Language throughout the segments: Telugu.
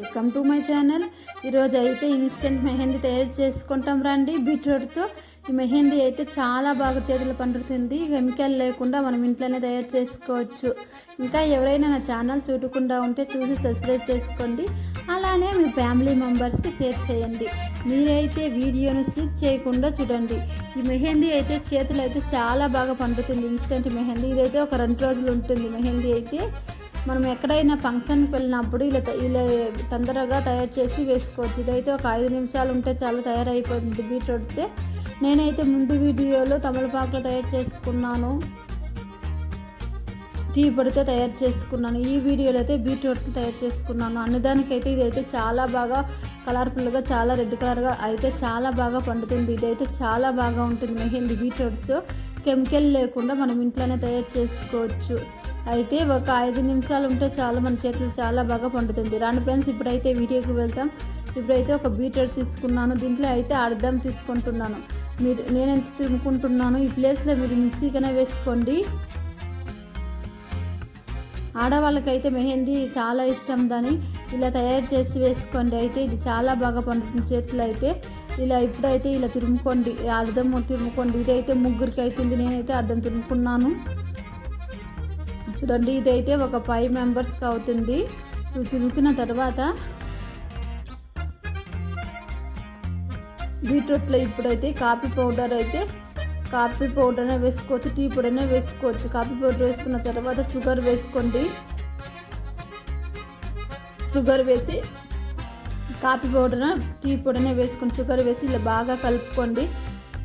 వెల్కమ్ టు మై ఛానల్ ఈరోజు అయితే ఇన్స్టెంట్ మెహందీ తయారు చేసుకుంటాం రండి. బీట్రూట్తో ఈ మెహందీ అయితే చాలా బాగా చేతులు పండుతుంది. కెమికల్ లేకుండా మనం ఇంట్లోనే తయారు చేసుకోవచ్చు. ఇంకా ఎవరైనా నా ఛానల్ చూడకుండా ఉంటే చూసి సబ్స్క్రైబ్ చేసుకోండి. అలానే మీ ఫ్యామిలీ మెంబర్స్కి షేర్ చేయండి. మీరైతే వీడియోను స్కిప్ చేయకుండా చూడండి. ఈ మెహందీ అయితే చేతులు అయితే చాలా బాగా పండుతుంది. ఇన్స్టెంట్ మెహందీ. ఇదైతే ఒక రెండు రోజులు ఉంటుంది మెహందీ అయితే. మనం ఎక్కడైనా ఫంక్షన్కి వెళ్ళినప్పుడు ఇలా ఇలా తొందరగా తయారు చేసి వేసుకోవచ్చు. ఇదైతే ఒక ఐదు నిమిషాలు ఉంటే చాలా తయారైపోతుంది. బీట్రూట్తే నేనైతే ముందు వీడియోలో తమలపాకులో తయారు చేసుకున్నాను. టీ పొడితో తయారు చేసుకున్నాను. ఈ వీడియోలో అయితే బీట్రూట్తో తయారు చేసుకున్నాను. అన్నదానికైతే ఇదైతే చాలా బాగా కలర్ఫుల్గా చాలా రెడ్ కలర్గా అయితే చాలా బాగా పండుతుంది. ఇదైతే చాలా బాగా ఉంటుంది. మెహందీ బీట్రూట్తో కెమికల్ లేకుండా మనం ఇంట్లోనే తయారు చేసుకోవచ్చు. అయితే ఒక ఐదు నిమిషాలు ఉంటే చాలు మన చేతులు చాలా బాగా పండుతుంది. రాను ఫ్రెండ్స్ ఇప్పుడైతే వీడియోకి వెళ్తాం. ఇప్పుడైతే ఒక బీట్రూట్ తీసుకున్నాను. దీంట్లో అయితే అర్థం తీసుకుంటున్నాను. మీరు నేను ఎంత తినుకుంటున్నాను? ఈ ప్లేస్లో మీరు మిక్సీకనే వేసుకోండి. ఆడవాళ్ళకైతే మెహందీ చాలా ఇష్టం దాని. ఇలా తయారు చేసి వేసుకోండి. అయితే ఇది చాలా బాగా పండుతుంది చేతులు అయితే. ఇలా ఇప్పుడైతే ఇలా తిరుముకోండి. అర్థం తిరుముకోండి. ఇదైతే ముగ్గురికి అవుతుంది నేనైతే అర్థం తిరుముకున్నాను. చూడండి ఇదైతే ఒక ఫైవ్ మెంబర్స్కి అవుతుంది. ఇవి తర్వాత బీట్రూట్లో ఇప్పుడైతే కాఫీ పౌడర్ అయితే కాఫీ పౌడర్ వేసుకోవచ్చు టీ పొడినే వేసుకోవచ్చు. కాఫీ పౌడర్ వేసుకున్న తర్వాత షుగర్ వేసుకోండి. షుగర్ వేసి కాఫీ పౌడర్ టీ పొడినే వేసుకొని షుగర్ వేసి ఇలా బాగా కలుపుకోండి.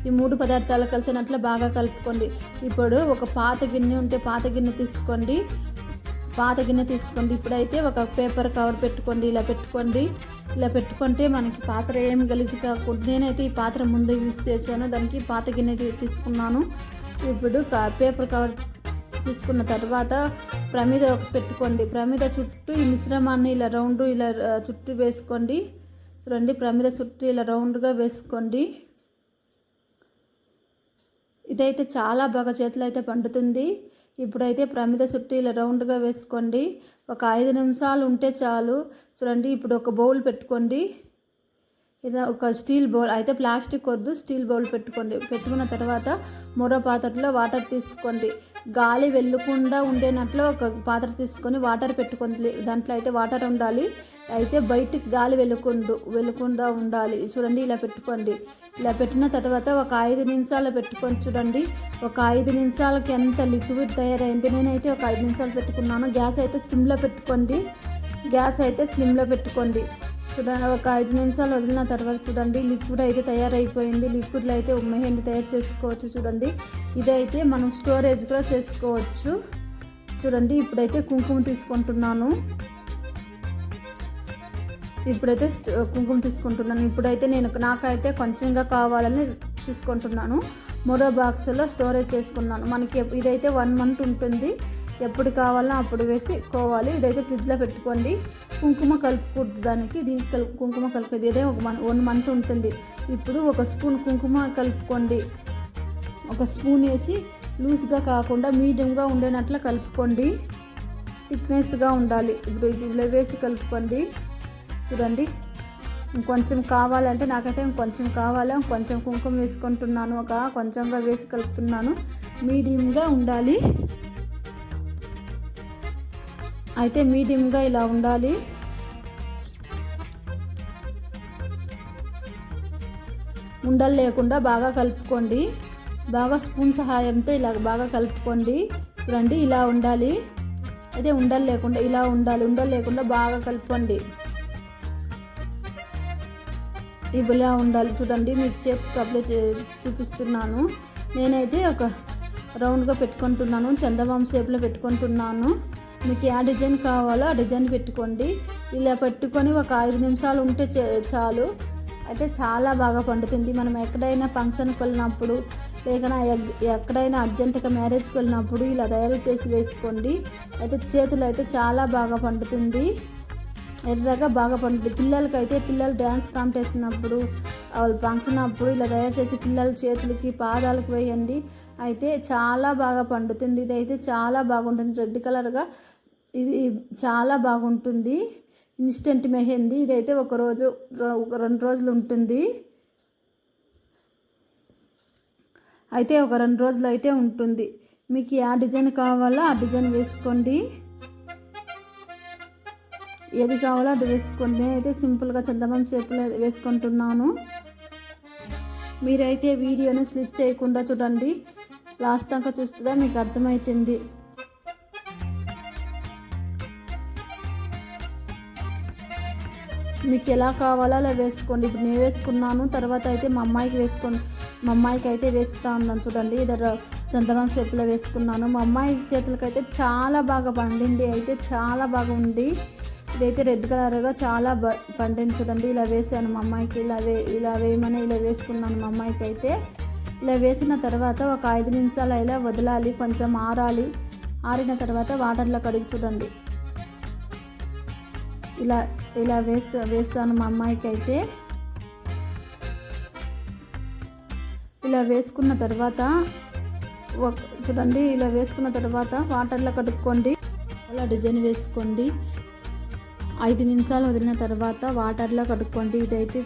ఈ మూడు పదార్థాలు కలిసినట్లు బాగా కలుపుకోండి. ఇప్పుడు ఒక పాత గిన్నె ఉంటే పాత గిన్నె తీసుకోండి. పాత గిన్నె తీసుకోండి. ఇప్పుడైతే ఒక పేపర్ కవర్ పెట్టుకోండి. ఇలా పెట్టుకోండి. ఇలా పెట్టుకుంటే మనకి పాత్ర ఏం గలిజి కాకుండా నేనైతే ఈ పాత్ర ముందు యూస్ చేశాను. దానికి పాత గిన్నె తీసుకున్నాను. ఇప్పుడు క- పేపర్ కవర్ తీసుకున్న తర్వాత ప్రమిద పెట్టుకోండి. ప్రమిద చుట్టూ ఈ మిశ్రమాన్ని ఇలా రౌండ్ ఇలా చుట్టూ వేసుకోండి. చూడండి ప్రమిద చుట్టూ ఇలా రౌండ్గా వేసుకోండి. ఇదైతే చాలా బాగా చేతులు అయితే పండుతుంది. ఇప్పుడైతే ప్రమిద చుట్టూ ఇలా రౌండ్గా వేసుకోండి. ఒక ఐదు నిమిషాలు ఉంటే చాలు. చూడండి ఇప్పుడు ఒక బౌల్ పెట్టుకోండి. ఇది ఒక స్టీల్ బౌల్ అయితే ప్లాస్టిక్ వద్దు స్టీల్ బౌల్ పెట్టుకోండి. పెట్టుకున్న తర్వాత మరో పాత్రలో వాటర్ తీసుకోండి. గాలి వెళ్ళకుండా ఉండేనట్లు ఒక పాత్ర తీసుకొని వాటర్ పెట్టుకోండి. దాంట్లో అయితే వాటర్ ఉండాలి. అయితే బయటికి గాలి వెళ్ళకుండు వెళ్ళకుండా ఉండాలి. చూడండి ఇలా పెట్టుకోండి. ఇలా పెట్టిన తర్వాత ఒక ఐదు నిమిషాలు పెట్టుకొని చూడండి. ఒక ఐదు నిమిషాలకి ఎంత లిక్విడ్ తయారైంది. నేనైతే ఒక ఐదు నిమిషాలు పెట్టుకున్నాను. గ్యాస్ అయితే స్లిమ్లో పెట్టుకోండి. గ్యాస్ అయితే స్లిమ్లో పెట్టుకోండి. చూడండి ఒక ఐదు నిమిషాలు వదిలిన తర్వాత చూడండి లిక్విడ్ అయితే తయారైపోయింది. లిక్విడ్లో అయితే మెహందీ తయారు చేసుకోవచ్చు చూడండి. ఇదైతే మనం స్టోరేజ్ కూడా చేసుకోవచ్చు. చూడండి ఇప్పుడైతే కుంకుమ తీసుకుంటున్నాను. ఇప్పుడైతే కుంకుమ తీసుకుంటున్నాను. ఇప్పుడైతే నేను నాకైతే కొంచెంగా కావాలని తీసుకుంటున్నాను. మరో బాక్స్లో స్టోరేజ్ చేసుకున్నాను. మనకి ఇదైతే వన్ మంత్ ఉంటుంది. ఎప్పుడు కావాలో అప్పుడు వేసి కోవాలి. ఇదైతే ఫ్రిడ్జ్లో పెట్టుకోండి. కుంకుమ కలుపుకూడదు దానికి దీనికి కలుపు కుంకుమ కలుపుకోదు ఇదే ఒక వన్ వన్ మంత్ ఉంటుంది. ఇప్పుడు ఒక స్పూన్ కుంకుమ కలుపుకోండి. ఒక స్పూన్ వేసి లూజ్గా కాకుండా మీడియంగా ఉండేనట్లు కలుపుకోండి. థిక్నెస్గా ఉండాలి. ఇప్పుడు ఇది వేసి కలుపుకోండి. చూడండి. ఇంకొంచెం కావాలంటే నాకైతే ఇంకొంచెం కావాలి. కొంచెం కుంకుమ వేసుకుంటున్నాను. ఒక కొంచెంగా వేసి కలుపుతున్నాను. మీడియంగా ఉండాలి. అయితే మీడియంగా ఇలా ఉండాలి. ఉండలు లేకుండా బాగా కలుపుకోండి. బాగా స్పూన్ సహాయంతో ఇలా బాగా కలుపుకోండి. చూడండి ఇలా ఉండాలి. అయితే ఉండలు లేకుండా ఇలా ఉండాలి. ఉండలు లేకుండా బాగా కలుపుకోండి. ఇవి ఇలా ఉండాలి. చూడండి మీకు చేపు అప్లై చే చూపిస్తున్నాను. నేనైతే ఒక రౌండ్గా పెట్టుకుంటున్నాను. చందమామ షేప్లో పెట్టుకుంటున్నాను. మీకు ఏ డిజైన్ కావాలో ఆ డిజైన్ పెట్టుకోండి. ఇలా పెట్టుకొని ఒక ఐదు నిమిషాలు ఉంటే చాలు. అయితే చాలా బాగా పండుతుంది. మనం ఎక్కడైనా ఫంక్షన్కి వెళ్ళినప్పుడు లేకనా ఎగ్- ఎక్కడైనా అర్జెంటుగా మ్యారేజ్కి వెళ్ళినప్పుడు ఇలా తయారు చేసి వేసుకోండి. అయితే చేతులు అయితే చాలా బాగా పండుతుంది. ఎర్రగా బాగా పండుతుంది. పిల్లలకి అయితే పిల్లలు డ్యాన్స్ కాంపిటీషన్ అప్పుడు వాళ్ళు ఫంక్షన్ అప్పుడు ఇలా తయారు చేసి పిల్లల చేతులకి పాదాలకు వేయండి. అయితే చాలా బాగా పండుతుంది. ఇది అయితే చాలా బాగుంటుంది. రెడ్ కలర్గా ఇది చాలా బాగుంటుంది. ఇన్స్టెంట్ మెహందీ. ఇదైతే ఒక రోజు ఒక రెండు రోజులు ఉంటుంది. అయితే ఒక రెండు రోజులు అయితే ఉంటుంది. మీకు ఏ డిజైన్ కావాలో ఆ డిజైన్ వేసుకోండి. ఏది కావాలో అది వేసుకోండి. నేనైతే సింపుల్గా చందమం షేపులో వేసుకుంటున్నాను. మీరైతే వీడియోని స్లిప్ చేయకుండా చూడండి. లాస్ట్ దాకా చూస్తుందా మీకు అర్థమవుతుంది మీకు ఎలా కావాలో అలా వేసుకోండి. ఇప్పుడు నేను వేసుకున్నాను తర్వాత అయితే మా అమ్మాయికి వేసుకోండి మా అమ్మాయికి అయితే వేస్తా ఉన్నాను చూడండి. ఇద్దరు చందమామ షేప్లో వేసుకున్నాను. మా అమ్మాయి చేతులకైతే చాలా బాగా పండింది అయితే చాలా బాగా ఉంది. ఇదైతే రెడ్ కలర్గా చాలా బ పండింది చూడండి. ఇలా వేసాను మా అమ్మాయికి ఇలా వే ఇలా వేయమని ఇలా వేసుకున్నాను మా అమ్మాయికి అయితే. ఇలా వేసిన తర్వాత ఒక ఐదు నిమిషాలు ఇలా వదలాలి కొంచెం ఆరాలి. ఆరిన తర్వాత వాటర్లో కడిగి చూడండి. ఇలా ఇలా వేస్తా వేస్తాను మా అమ్మాయికి అయితే ఇలా వేసుకున్న తర్వాత ఒక చూడండి ఇలా వేసుకున్న తర్వాత వాటర్లో కడుక్కోండి. అలా డిజైన్ వేసుకోండి. ఐదు నిమిషాలు వదిలిన తర్వాత వాటర్లో కడుక్కోండి. ఇదైతే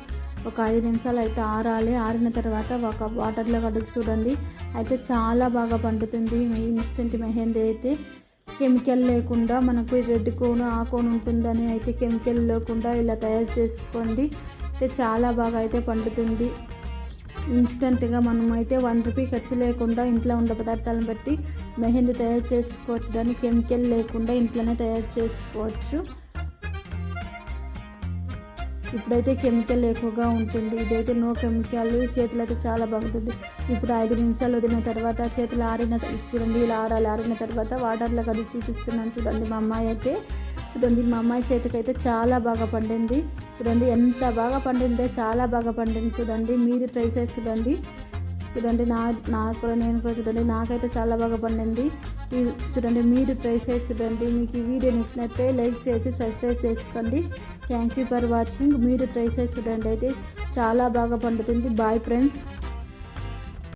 ఒక ఐదు నిమిషాలు అయితే ఆరాలి. ఆరిన తర్వాత ఒక వాటర్లో కడుగు చూడండి. అయితే చాలా బాగా పండుతుంది. మీ ఇన్స్టెంట్ మెహందీ అయితే కెమికల్ లేకుండా మనకు రెడ్ కోన్ ఆ కోన్ ఉంటుందని అయితే కెమికల్ లేకుండా ఇలా తయారు చేసుకోండి. అయితే చాలా బాగా అయితే పండుతుంది. ఇన్స్టెంట్గా మనం అయితే వన్ రూపీ ఖర్చు లేకుండా ఇంట్లో ఉన్న పదార్థాలను బట్టి మెహందీ తయారు చేసుకోవచ్చు. దాన్ని కెమికల్ లేకుండా ఇంట్లోనే తయారు చేసుకోవచ్చు. ఇప్పుడైతే కెమికల్ ఎక్కువగా ఉంటుంది. ఇదైతే నో కెమికల్ చేతులు అయితే చాలా బాగుంటుంది. ఇప్పుడు ఐదు నిమిషాలు వదిలిన తర్వాత చేతులు ఆరిన చూడండి ఇలా ఆరాలి ఆరిన తర్వాత వాటర్లో అది చూపిస్తున్నాను చూడండి మా అమ్మాయి అయితే. చూడండి మా అమ్మాయి చేతికైతే చాలా బాగా పండింది. చూడండి ఎంత బాగా పండిందో చాలా బాగా పండింది. చూడండి మీరు ట్రై చేసి చూడండి. చూడండి నా నాకు కూడా నేను కూడా చూడండి నాకైతే చాలా బాగా పండింది. చూడండి మీరు ట్రై చేసి చూడండి మీకు ఈ వీడియో నచ్చినట్టే లైక్ చేసి సబ్స్క్రైబ్ చేసుకోండి. థ్యాంక్ యూ ఫర్ వాచింగ్ మీరు ట్రై చేసి చూడండి అయితే చాలా బాగా పండుతుంది. Bye friends